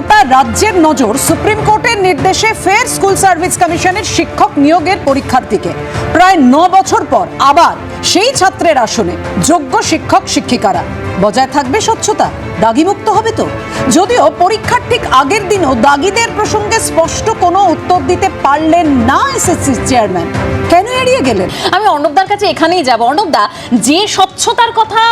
গোটা রাজ্যের নজর সুপ্রিম কোর্টের নির্দেশে ফের স্কুল সার্ভিস কমিশনের শিক্ষক নিয়োগের পরীক্ষার দিকে। প্রায় ন বছর পর আবার সেই ছাত্রের আসনে যোগ্য শিক্ষক শিক্ষিকারা। বজায় থাকবে স্বচ্ছতা, দাগিমুক্ত হবে তো। যদিও পরীক্ষার ঠিক আগের দিনও দাগিদের প্রসঙ্গে স্পষ্ট কোনো উত্তর দিতে পারলেন না এসএসসি চেয়ারম্যান। কেন এড়িয়ে গেলেন? আমি অর্ণবদার কাছে এখানেই যাব। অর্ণবদা যে স্বচ্ছতার কথা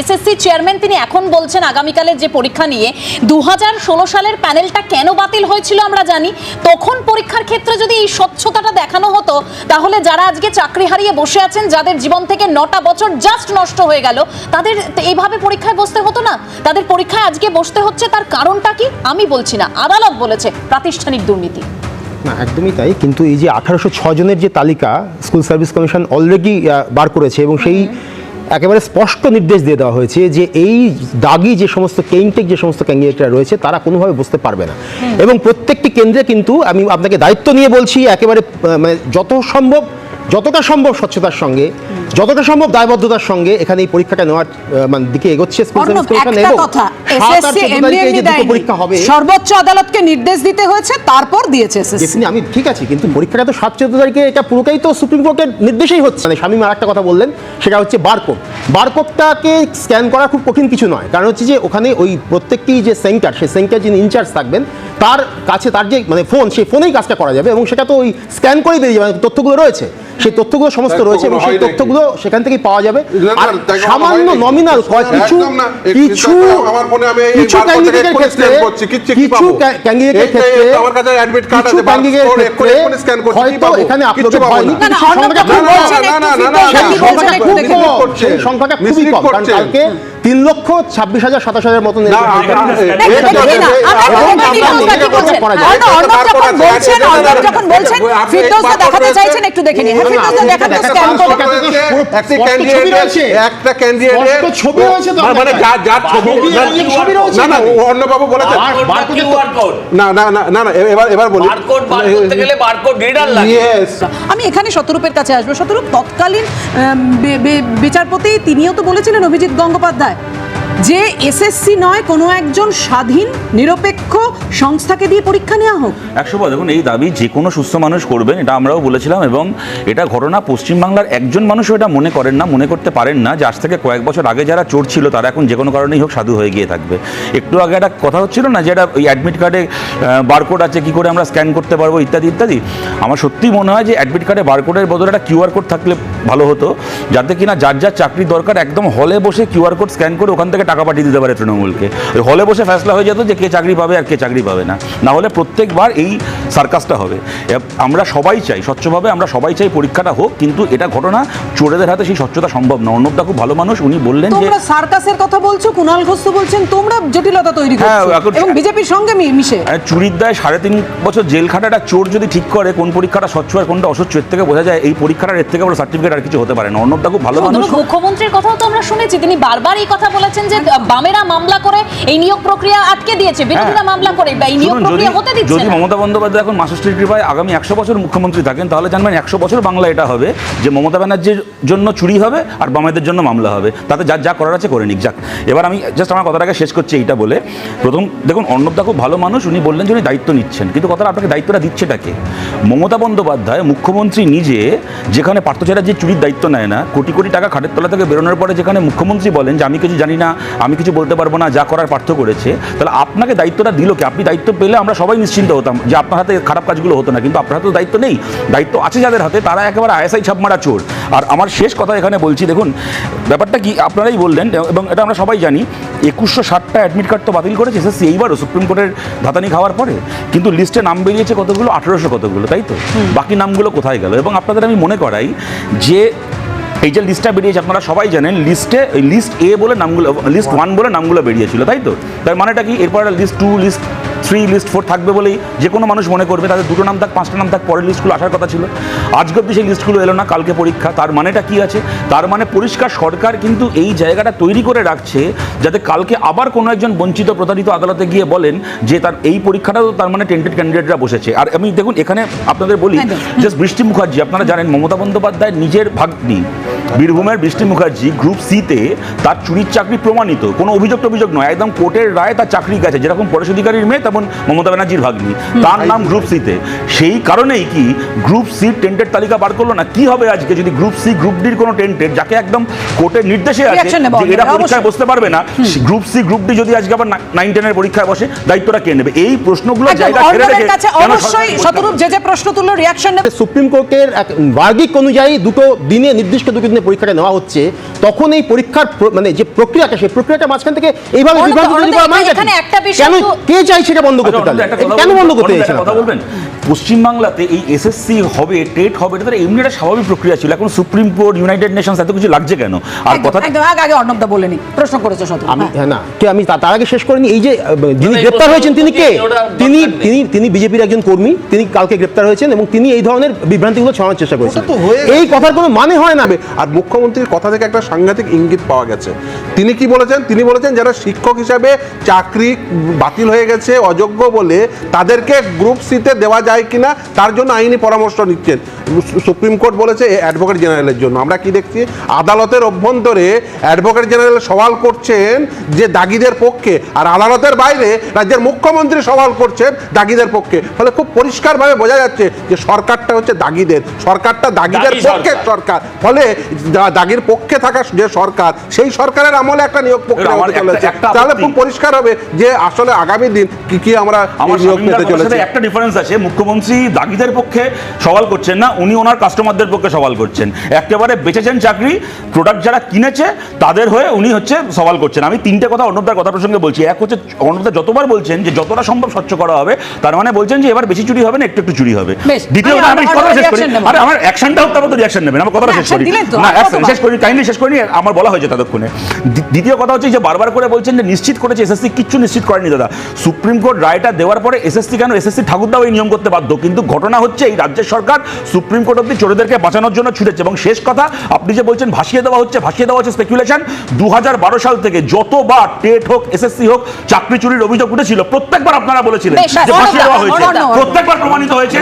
এসএসসি চেয়ারম্যান তিনি এখন বলছেন আগামীকালের যে পরীক্ষা নিয়ে দু হাজার ষোলো সালের প্যানেলটা কেন বাতিল হয়েছিল আমরা জানি। তখন পরীক্ষার ক্ষেত্রে যদি এই স্বচ্ছতাটা দেখানো হতো তাহলে যারা আজকে চাকরি হারিয়ে বসে আছেন যাদের জীবন থেকে নটা বছর জাস্ট নষ্ট হয়ে গেল তাদের এইভাবে পরীক্ষায় বসতে হতো না? তাদের পরীক্ষায় আজকে বসতে হচ্ছে তার কারণটা কি? আমি বলছি না। আদালত বলেছে প্রাতিষ্ঠানিক দুর্নীতি। না একদমই তাই কিন্তু এই যে আঠারোশো জনের যে তালিকা স্কুল সার্ভিস কমিশন অলরেডি বার করেছে এবং সেই একেবারে স্পষ্ট নির্দেশ দিয়ে দেওয়া হয়েছে যে এই দাগি যে সমস্ত কেইনটেক যে সমস্ত ক্যান্ডিডেটরা রয়েছে তারা কোনোভাবে বুঝতে পারবে না। এবং প্রত্যেকটি কেন্দ্রে কিন্তু আমি আপনাকে দায়িত্ব নিয়ে বলছি একেবারে মানে যত সম্ভব যতটা সম্ভব স্বচ্ছতার সঙ্গে যতটা সম্ভব দায়বদ্ধতার সঙ্গে এখানে এই পরীক্ষাটা নেওয়ার মানে দিকে এগোচ্ছে পরীক্ষা হবে সর্বোচ্চ আদালতকে নির্দেশ দিতে হয়েছে তারপর দিয়েছে আমি ঠিক আছে কিন্তু পরীক্ষাটা তো সাত চোদ্দ তারিখে এটা পুরোটাই তো সুপ্রিম কোর্টের নির্দেশেই হচ্ছে। মানে স্বামী আর একটা কথা বললেন সেটা হচ্ছে বারকোড। বারকোডটাকে স্ক্যান করা খুব কঠিন কিছু নয় কারণ হচ্ছে যে ওখানে ওই প্রত্যেকটি যে সেন্টার সেই সেন্টার যিনি ইনচার্জ থাকবেন তার কাছে তার যে মানে ফোন সেই ফোনেই কাজটা করা যাবে এবং সেটা তো ওই স্ক্যান করেই বেরিয়ে যাবে তথ্যগুলো রয়েছে সেই তথ্যগুলো সমস্ত রয়েছে এবং সেই তথ্যগুলো হয় সেখান থেকেই পাওয়া যাবে আর সামান্য নমিনাল কিছু কিছু আমার ফোনে আমি এই কিছু ক্যান্ডিডেটের ক্ষেত্রে কিছু ক্যান্ডিডেটের ক্ষেত্রে আমার কাছে আছে, ক্যান্ডিডেটের ক্ষেত্রে হয়তো এখানে কিচ্ছু হয়নি সংখ্যাটা খুব কম। সংখ্যাটা খুবই কম কারণ কালকে তিন লক্ষ ছাব্বিশ হাজার সাতাশ হাজার মতন। হ্যাঁ, মানে আমি এখানে শতরূপের কাছে আসব। শতরূপ তৎকালীন বিচারপতি তিনিও তো বলেছিলেন অভিজিৎ গঙ্গোপাধ্যায় है যে এসএসসি নয়, কোনো একজন স্বাধীন, নিরপেক্ষ সংস্থাকে দিয়ে পরীক্ষা নেওয়া হোক। একশো দেখুন, এই দাবি যে কোনো সুস্থ মানুষ করবেন, এটা আমরাও বলেছিলাম, এবং এটা ঘটনা পশ্চিমবাংলার একজন মানুষও এটা মনে করেন না, মনে করতে পারেন না, যে আজ থেকে কয়েক বছর আগে যারা চোর ছিল, তারা এখন যে কোনো কারণেই হোক সাধু হয়ে গিয়ে থাকবে। একটু আগে একটা কথা হচ্ছিল না, যে এটা ওই অ্যাডমিট কার্ডে বারকোড আছে, কি করে আমরা স্ক্যান করতে পারব, ইত্যাদি ইত্যাদি। আমার সত্যিই মনে হয় যে অ্যাডমিট কার্ডে বারকোডের বদলে একটা কিউআর কোড থাকলে ভালো হতো, যাতে কিনা যার যার চাকরি দরকার, একদম হলে বসে কিউআর কোড স্ক্যান করে ওখান থেকে টাকা পাঠিয়ে দিতে পারে তৃণমূলকে। ওই হলে বসে ফ্যাসলা হয়ে যেত যে কে চাকরি পাবে আর কে চাকরি পাবে না। না হলে প্রত্যেকবার এই সার্কাসটা হবে। আমরা সবাই চাই স্বচ্ছভাবে আমরা সবাই চাই পরীক্ষাটা হোক কিন্তু এটা ঘটনা চোরেদের হাতে সেই স্বচ্ছতা সম্ভব না। অর্ণবদা খুব ভালো মানুষ উনি বললেন যে তোমরা সার্কাসের কথা বলছো কুণাল ঘোষ তো বলছেন তোমরা জটিলতা তৈরি হ্যাঁ, করছ। এবং বিজেপির সঙ্গে মিশে। চুরির দায় সাড়ে তিন বছর জেল খাটাটা চোর যদি ঠিক করে কোন পরীক্ষাটা স্বচ্ছ আর কোনটা অস্বচ্ছ এর থেকে বোঝা যায় এই পরীক্ষাটার এর থেকে বড় সার্টিফিকেট আর কিছু হতে পারে না। অর্ণবদা খুব ভালো মানুষ। মুখ্যমন্ত্রীর কথাও তো আমরা শুনেছি তিনি বারবার এই কথা বলেছেন যে বামেরা মামলা করে এই নিয়োগ প্রক্রিয়া আটকে দিয়েছে বিরোধীরা মামলা করে এই নিয়োগ হ্যাঁ। যদি প্রক্রিয়া হতে দিচ্ছে যদি মমতা বন্দ্যোপাধ্যায় এখন মাসাশ্রী কৃপায় আগামী একশো বছর মুখ্যমন্ত্রী থাকেন তাহলে জানবেন একশো বছর বাংলা এটা হবে যে মমতা ব্যানার্জির জন্য চুরি হবে আর বামেদের জন্য মামলা হবে। তাতে যা যা করার আছে করে নিক যাক। এবার আমি জাস্ট আমার কথাটাকে শেষ করছি এইটা বলে। প্রথম দেখুন অর্ণবদা খুব ভালো মানুষ উনি বললেন যে উনি দায়িত্ব নিচ্ছেন। কিন্তু কথাটা আপনাকে দায়িত্বটা দিচ্ছেটাকে মমতা বন্দ্যোপাধ্যায় মুখ্যমন্ত্রী নিজে যেখানে পার্থ চ্যাটার্জির চুরির দায়িত্ব নেয় না কোটি কোটি টাকা খাটের তলা থেকে বেরোনোর পরে যেখানে মুখ্যমন্ত্রী বলেন যে আমি কিছু জানি না আমি কিছু বলতে পারব না যা করার পার্থ করেছে। তাহলে আপনাকে দায়িত্বটা দিল কি? আপনি দায়িত্ব পেলে আমরা সবাই নিশ্চিন্ত হতাম যে আপনার হাতে খারাপ কাজগুলো হতো না কিন্তু আপনার হাতে তো দায়িত্ব নেই। দায়িত্ব আছে যাদের হাতে তারা একেবারে আইএসআই ছাপ মারা চোর। আর আমার শেষ কথা এখানে বলছি দেখুন ব্যাপারটা কি আপনারাই বললেন এবং এটা আমরা সবাই জানি একুশশো ষাটটা অ্যাডমিট কার্ড তো বাতিল করেছে এসএসসি এইবারও সুপ্রিম কোর্টের ধাতানি খাওয়ার পরে। কিন্তু লিস্টে নাম বেরিয়েছে কতগুলো? আঠেরোশো কতগুলো তাই তো? বাকি নামগুলো কোথায় গেল? এবং আপনাদের আমি মনে করাই যে এই যে লিস্টটা বেরিয়েছে আপনারা সবাই জানেন লিস্টে লিস্ট এ বলে নামগুলো লিস্ট ওয়ান বলে নামগুলো বেরিয়েছিল তাই তো? তার মানেটা কি? এরপর list two list three list four থাকবে বলেই যে কোনো মানুষ মনে করবে তাদের দুটো নাম থাক পাঁচটা নাম থাক পরের লিস্টগুলো আসার কথা ছিল। আজকে অব্দি সেই লিস্টগুলো এলো না কালকে পরীক্ষা তার মানেটা কি আছে? তার মানে পরিষ্কার সরকার কিন্তু এই জায়গাটা তৈরি করে রাখছে যাতে কালকে আবার কোনো একজন বঞ্চিত প্রতারিত আদালতে গিয়ে বলেন যে তার এই পরীক্ষাটাও তার মানে টেন্টেড ক্যান্ডিডেটরা বসেছে। আর আমি দেখুন এখানে আপনাদের বলি একদম। জাস্ট বৃষ্টি মুখার্জি আপনারা জানেন মমতা বন্দ্যোপাধ্যায় নিজের ভাগ্নি। বীরভূমের বৃষ্টি মুখার্জি গ্রুপ সিতে তার চুরির চাকরি প্রমাণিত। কোনো অভিযোগ অভিযোগ নয়। একদম কোর্টের রায় তার চাকরি গেছে। যেরকম পরেশ অধিকারীর মেয়ে তেমন মমতা ব্যানার্জির ভাগ্নি। তার নাম গ্রুপ সিতে। সেই কারণেই কি গ্রুপ সি টেন্টের তালিকা বার করল না? কি হবে আজকে যদি গ্রুপ সি গ্রুপ ডির কোনো টেন্টেড যাকে একদম কোর্টের নির্দেশে আছে যে এরা অবশ্যই। পরীক্ষায় বসতে পারবে না গ্রুপ সি গ্রুপ ডি যদি আজকে আবার নাইন টেনের পরীক্ষায় বসে দায়িত্বটা কে নেবে? এই প্রশ্নগুলো জায়গা ছেড়ে রেখে অবশ্যই শতরূপ যে যে প্রশ্ন তুললো রিয়াকশন নেবে। সুপ্রিম কোর্টের এক বার্গিক অনুযায়ী দুটো দিনে নির্দিষ্ট দুটো দিনে পরীক্ষাটা নেওয়া হচ্ছে তখন এই পরীক্ষার মানে যে প্রক্রিয়াটা সেই প্রক্রিয়াটা মাঝখান থেকে এইভাবে বিভাগ বিভ্রান্ত তৈরি করা মানে কেন কে চাই সেটা বন্ধ করতে আচ্ছা, কেন? বন্ধ করতে চাইছে কথা বলবেন পশ্চিমবাংলাতে এই এসএসসি হবে টেট হবে এটা তো এমনি একটা স্বাভাবিক প্রক্রিয়া ছিল। এখন সুপ্রিম কোর্ট ইউনাইটেড নেশনস এত কিছু লাগছে কেন? আর কথা একদম আগে আগে অর্ণবদা বলেনি প্রশ্ন করেছে আমি হ্যাঁ। হ্যাঁ না কে আমি তার আগে শেষ করিনি এই যে যিনি গ্রেপ্তার হয়েছেন তিনি কে? তিনি তিনি তিনি বিজেপির একজন কর্মী তিনি কালকে গ্রেপ্তার হয়েছেন এবং তিনি এই ধরনের বিভ্রান্তিগুলো ছড়ানোর চেষ্টা করেছেন। তো হয়ে এই কথার কোনো মানে হয় না। আর মুখ্যমন্ত্রীর কথা থেকে একটা সাংঘাতিক ইঙ্গিত পাওয়া গেছে। তিনি কি বলেছেন? তিনি বলেছেন যারা শিক্ষক হিসাবে চাকরি বাতিল হয়ে গেছে অযোগ্য বলে তাদেরকে গ্রুপ সিতে দেওয়া যায় কিনা তার জন্য আইনি পরামর্শ নিচ্ছেন। সুপ্রিম কোর্ট বলেছে অ্যাডভোকেট জেনারেলের জন্য। আমরা কি দেখছি? আদালতের অভ্যন্তরে অ্যাডভোকেট জেনারেল সওয়াল করছেন যে দাগিদের পক্ষে আর আদালতের বাইরে রাজ্যের মুখ্যমন্ত্রী সওয়াল করছেন দাগিদের পক্ষে। ফলে খুব পরিষ্কারভাবে বোঝা যাচ্ছে যে সরকারটা হচ্ছে দাগিদের। সরকারটা দাগিদের পক্ষে সরকার। ফলে দাগির পক্ষে থাকা যে সরকার সেই সরকারের আমলে একটা নিয়োগ প্রক্রিয়া আমার হতে চলেছে। তাহলে খুব পরিষ্কার হবে যে আসলে আগামী দিন কি কি আমরা আমার নিয়োগ পেতে চলেছি। একটা ডিফারেন্স আছে। মুখ্যমন্ত্রী দাগিদের পক্ষে সওয়াল করছেন না উনি ওনার কাস্টমারদের পক্ষে সওয়াল করছেন। একেবারে বেঁচেছেন চাকরি প্রোডাক্ট যারা কিনেছে তাদের হয়ে উনি হচ্ছে সওয়াল করছেন। আমি তিনটে কথা অর্ণবদার কথা প্রসঙ্গে বলছি। এক হচ্ছে অর্ণবদা যতবার বলছেন যে যতটা সম্ভব স্বচ্ছ করা হবে তার মানে বলছেন যে এবার বেশি চুরি হবে না একটু একটু চুরি হবে। দ্বিতীয় আমি কথা শেষ করি। আরে আমার অ্যাকশনটা হোক তারপর রিয়াকশন নেবেন। আমার কথাটা শেষ করি। না কতবার? শেষ করি কাইন্ডলি শেষ আমার বলা হয়েছে ততক্ষণে। দ্বিতীয় কথা হচ্ছে যে বারবার করে বলছেন যে নিশ্চিত করেছে এসএসসি কিচ্ছু নিশ্চিত করেনি দাদা। সুপ্রিম কোর্ট রায়টা দেওয়ার পরে এসএসসি কেন? এসএসসি ঠাকুরদাও এই নিয়ম করতে বাধ্য। কিন্তু ঘটনা হচ্ছে এই রাজ্যের সরকার সুপ্রিম কোর্ট অব্দি চোরেদেরকে বাঁচানোর জন্য ছুটেছে। এবং শেষ কথা আপনি যে বলছেন ভাসিয়ে দেওয়া হচ্ছে ভাসিয়ে দেওয়া হচ্ছে স্পেকুলেশন দু সাল থেকে যতবার টেট হোক এসএসসি হোক চাকরি চুরির অভিযোগ উঠেছিল প্রত্যেকবার আপনারা বলেছিলেন যে ভাসিয়ে দেওয়া হয়েছে। প্রত্যেকবার প্রমাণিত হয়েছে।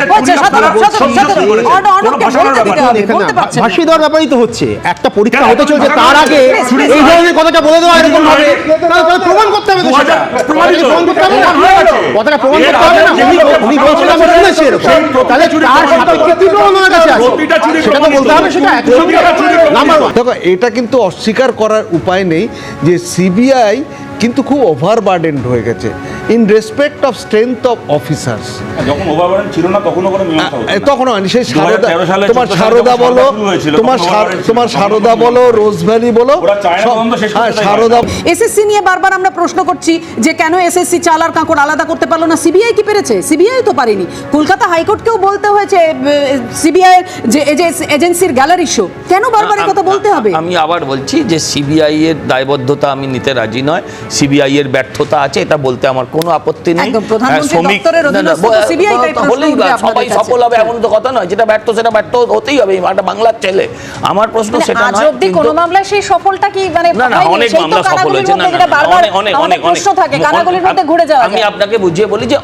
ভাসিয়ে দেওয়ার ব্যাপারই তো হচ্ছে। একটা পরীক্ষা হতে চলছে তার আগে এই ধরনের কথাটা বলে দেওয়া এরকম ভাবে প্রমাণ করতে হবে। প্রমাণ করতে না কথাটা প্রমাণ করতে হবে না? উনি- করে উনি ভাষা বলছেন আমরা বলা শুনেছি এরকম। তাহলে তার। সাপেক্ষে দুটো কাছে আছে। সেটা তো বলতে হবে সেটা একই সঙ্গে প্রতিটা চুরি প্রমাণিত। নাম্বার দেখো এটা কিন্তু অস্বীকার করার উপায় নেই যে সিবিআই কিন্তু খুব ওভার বার্ডেন্ড হয়ে গেছে। In respect of strength of officers যখন ওভারবারেন্ট ছিল না তখনও কোনো মীমাংসা তখন হয়নি সেই সারদা তোমার সারদা বলো তোমার তোমার সারদা বলো রোজ ভ্যালি বলো হ্যাঁ সারদা এসএসসি নিয়ে বারবার আমরা প্রশ্ন করছি যে কেন এসএসসি চাল আর কাঁকড় আলাদা করতে পারল না? সিবিআই কি পেরেছে? সিবিআই তো পারেনি। কলকাতা হাইকোর্টকেও বলতে হয়েছে সিবিআই যে এজে- এজেন্সির গ্যালারি শো। কেন বারবার কথা বলতে হবে? আমি আবার বলছি যে সিবিআই এর দায়বদ্ধতা আমি নিতে রাজি নয়। সিবিআই এর ব্যর্থতা আছে এটা বলতে আমার কোনো আপত্তি নেই। হ্যাঁ, শ্রমিক- হলেই সবাই সফল হবে এমন তো কথা নয়। যেটা ব্যর্থ সেটা ব্যর্থ হতেই হবে। একটা বাংলার ছেলে। আমার প্রশ্ন মানে সেটা নয় কোনো মামলায় সেই সফলটা কি মানে না না অনেক মামলা সফল হয়েছে। না অনেক অনেক প্রশ্ন থাকে কানাগুলির মধ্যে ঘুরে যাওয়া আমি আপনাকে বুঝিয়ে বলি যে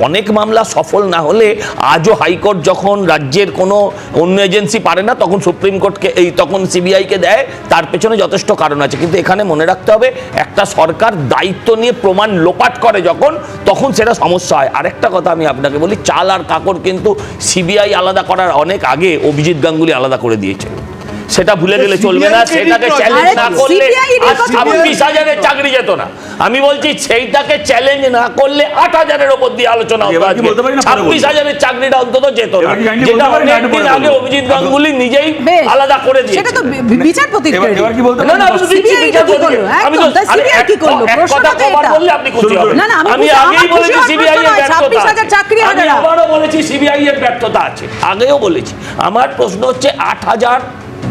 অনেক মামলা সফল না হলে আজও হাইকোর্ট যখন রাজ্যের কোনো অন্য এজেন্সি পারে না তখন সুপ্রিম কোর্টকে এই তখন সিবিআই কে দেয়। তার পেছনে যথেষ্ট কারণ আছে। কিন্তু এখানে মনে রাখতে হবে একটা সরকার দায়িত্ব নিয়ে প্রমাণ লোপাট করে যখন, তখন সেটা সমস্যা হয়। আরেকটা কথা আমি আপনাকে বলি, চাল আর কাকড় কিন্তু সিবিআই আলাদা করার অনেক আগে অভিজিৎ গাঙ্গুলি আলাদা করে দিয়েছে। সেটা ভুলে গেলে চলবে না সেটাকে চ্যালেঞ্জ না করলে ছাব্বিশ হাজারের চাকরি যেত না। আমি বলছি সেইটাকে চ্যালেঞ্জ না করলে আট হাজারের ওপর দিয়ে আলোচনা হতো আজকে। ছাব্বিশ হাজারের চাকরিটা অন্তত যেত না। যেটা অনেকদিন আগে অভিজিৎ গাঙ্গুলি নিজেই আলাদা করে দিয়েছে সেটা তো বি- বি- বিচারপতির এবার credit। এবার কি বলতে না না আমি তো কি করল? এক কথা কবার বললে আপনি খুশি হবেন। না, না, আমি আগেই বলেছি সিবিআই এর ব্যর্থতা। চাকরি আমি আবারও বলেছি সিবিআই এর ব্যর্থতা আছে। আগেও বলেছি আমার প্রশ্ন হচ্ছে আট হাজার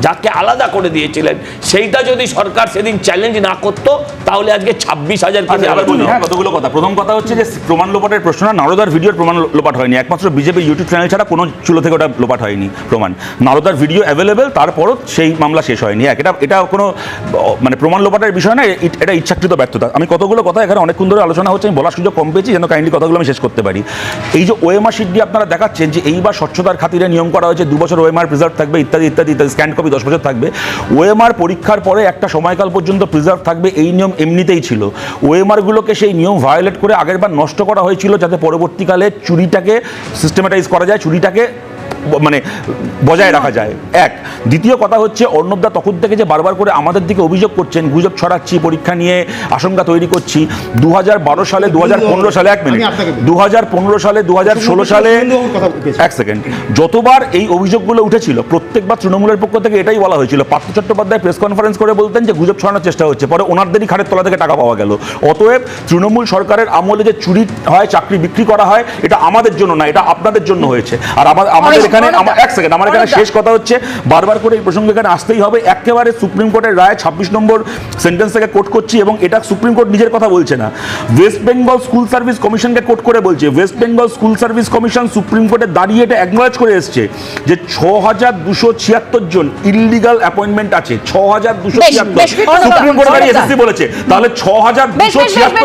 যাকে আলাদা করে দিয়েছিলেন সেইটা যদি সরকার সেদিন চ্যালেঞ্জ না করতো তাহলে আজকে ছাব্বিশ হাজার আচ্ছা, এবার হ্যাঁ, কতগুলো কথা। প্রথম কথা হচ্ছে যে প্রমাণ লোপাটের প্রশ্ন না নারদার ভিডিওর প্রমাণ লোপাট হয়নি। একমাত্র বিজেপি ইউটিউব চ্যানেল ছাড়া কোনো চুলো থেকে ওটা লোপাট হয়নি প্রমাণ। নারদার ভিডিও অ্যাভেলেবেল তারপরও সেই মামলা শেষ হয়নি। এক এটা এটা কোনো মানে প্রমাণ লোপাটের বিষয় না এটা ইচ্ছাকৃত ব্যর্থতা। আমি কতগুলো কথা এখানে অনেকক্ষণ ধরে আলোচনা হচ্ছে আমি বলার সুযোগ কম পেয়েছি যেন কাইন্ডলি কথাগুলো আমি শেষ করতে পারি। এই যে ওএমআর শিট দিয়ে আপনারা দেখাচ্ছেন যে এইবার স্বচ্ছতার খাতিরে নিয়ম করা হয়েছে দু বছর ওএমআর প্রিজার্ভ থাকবে ইত্যাদি ইত্যাদি ইত্যাদি স্ক্যান্ড কপি দশ বছর থাকবে, ওএমআর পরীক্ষার পরে একটা সময়কাল পর্যন্ত প্রিজার্ভ থাকবে, এই নিয়ম এমনিতেই ছিল। ওএমআরগুলোকে সেই নিয়ম ভায়োলেট করে আগেরবার নষ্ট করা হয়েছিল যাতে পরবর্তীকালে চুরিটাকে সিস্টেমেটাইজ করা যায়, চুরিটাকে মানে বজায় রাখা যায় এক দ্বিতীয় কথা হচ্ছে অর্ণবদা তখন থেকে যে বারবার করে আমাদের দিকে অভিযোগ করছেন গুজব ছড়াচ্ছি পরীক্ষা নিয়ে আশঙ্কা তৈরি করছি দু হাজার বারো সালে দু সালে এক মিনিট। দু সালে দু সালে। এক সেকেন্ড যতবার এই অভিযোগগুলো উঠেছিল প্রত্যেকবার তৃণমূলের পক্ষ থেকে এটাই বলা হয়েছিল পার্থ চট্টোপাধ্যায় প্রেস কনফারেন্স করে বলতেন যে গুজব ছড়ানোর চেষ্টা হচ্ছে পরে ওনারদেরই খাটের তলা থেকে টাকা পাওয়া গেল অতএব তৃণমূল সরকারের আমলে যে চুরি হয় চাকরি বিক্রি করা হয় এটা আমাদের জন্য না এটা আপনাদের জন্য হয়েছে আর আমাদের এখানে আমার- এক সেকেন্ড আমার এখানে শেষ কথা হচ্ছে বারবার করে এই প্রসঙ্গে এখানে আসতেই হবে। একেবারে সুপ্রিম কোর্টের রায় ছাব্বিশ নম্বর সেন্টেন্স থেকে কোট করছি এবং এটা সুপ্রিম কোর্ট নিজের কথা বলছে না। ওয়েস্ট বেঙ্গল স্কুল সার্ভিস কমিশনকে কোট করে বলছে West Bengal school service commission Supreme কোর্টে দাঁড়িয়ে এটা অ্যাকনোলেজ করে এসছে যে ছ হাজার দুশো ছিয়াত্তর জন ইলিগাল অ্যাপয়েন্টমেন্ট আছে। ছ হাজার দুশো ছিয়াত্তর সুপ্রিম কোর্টে দাঁড়িয়ে এসএসসি বলেছে। তাহলে ছ হাজার দুশো ছিয়াত্তর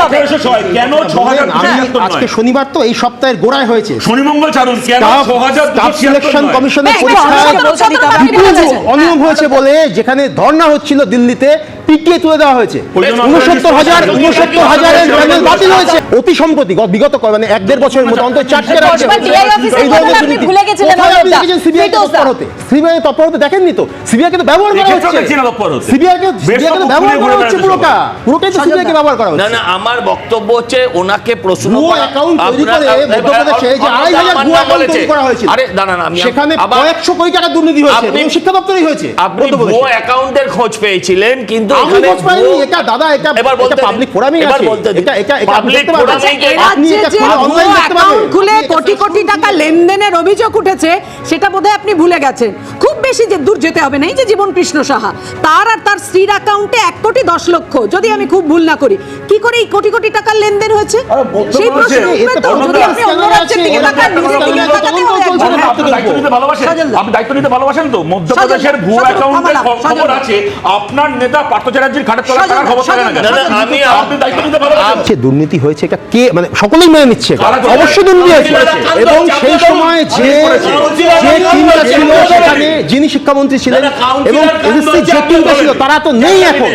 হবে। কেন ছ হাজার আজকে শনিবার তো এই সপ্তাহের গোড়ায় হয়েছে। শনিমঙ্গল ছাড়ুন কেন? স্টাফ সিলেকশন কমিশনের বলেছেন। অনিয়ম হয়েছে বলে যেখানে ধর্ণা হচ্ছিল দিল্লিতে তুলে দেওয়া হয়েছে। উনসত্তর হাজার উনসত্তর হাজারের প্যানেল বাতিল হয়েছে। অতি সম্প্রতি বিগত মানে এক দেড় বছরের মধ্যে অন্তত চারটে রাজ্যে দশবার DI অফিসের এই ধরনের দুর্নীতি। ভুলে গেছিলেন, কোথায় আপনি অর্ণবদা? দেখেছেন CBI কে ফিরদৌস দা। তৎপর হতে? CBI তৎপর হতে দেখেননি তো? সিবিআই কে ব্যবহার করা হচ্ছে। দেখছি না তৎপর হতে। সিবিআই কে বেশ CBI কে তো তৎপর ব্যবহার করা হচ্ছে পুরোটা। পুরোটাই তো সিবিআই কে ব্যবহার করা হচ্ছে। না আমার বক্তব্য হচ্ছে ওনাকে প্রশ্ন ভুয়ো অ্যাকাউন্ট তৈরি করে মধ্যপ্রদেশে যে আড়াই হাজার ভুয়ো অ্যাকাউন্ট তৈরি করা হয়েছিল। আরে দাঁড়ান আমি সেখানে কয়েকশো কোটি টাকা দুর্নীতি হয়েছে। এবং শিক্ষা দপ্তরেই হয়েছে। আপনি ভুয়ো অ্যাকাউন্টের খোঁজ পেয়েছিলেন কিন্তু এখানে পাইনি, এটা দাদা, এটা- এবার এটা আছে। এটা- আপনি এটা খুলে online দেখতে পাবেন। খুলে কোটি কোটি টাকা লেনদেনের অভিযোগ উঠেছে সেটা বোধহয় আপনি ভুলে গেছেন খুব বেশি যে দূর যেতে হবে না। এই যে জীবন কৃষ্ণ সাহা তার আর তার স্ত্রীর অ্যাকাউন্টে এক কোটি দশ লক্ষ। যদি আমি খুব ভুল না করি কি করে এই কোটি কোটি টাকার লেনদেন হয়েছে? সেই প্রশ্ন উঠবে তো যদি আপনি অন্য রাজ্যের দিকে তাকান নিজের দিকে তাকাতে হবে। আপনি আপনি দায়িত্ব নিতে ভালোবাসেন। সজলদা। আপনি দায়িত্ব নিতে ভালোবাসেন তো? মধ্যপ্রদেশের ভুয়ো সজলদা, খবর আছে। আপনার নেতা পার্থ চ্যাটার্জির খাটের তলার টাকার খবর থাকে না কেন? না, না, আমি আপনি দায়িত্ব নিতে ভালোবাসেন? যে দুর্নীতি হয়েছে এটা কে মানে সকলেই মেনে নিচ্ছে। এটা। কারা? করেছে? অবশ্যই দুর্নীতি হয়েছে। এবং সেই সময় যে যে টিমটা ছিল সেখানে যিনি শিক্ষামন্ত্রী ছিলেন এবং এসএসসি যে টিমটা ছিল তারা তো নেই এখন।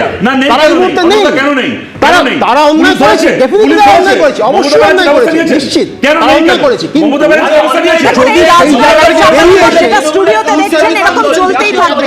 তারা এই মুহূর্তে নেই? তারা তারা অন্যায় করেছে ডেফিনেটলি অন্যায় করেছে অবশ্যই অন্যায় করেছে নিশ্চিত। কেন তারা অন্যায় করেছে কিন্তু মমতা ব্যানার্জি ব্যবস্থা নিয়েছে? দেখুন, এই যদি এই জায়গায় বেরিয়ে আসে, স্টুডিওতে দেখছেন এরকম চলতেই থাকবে।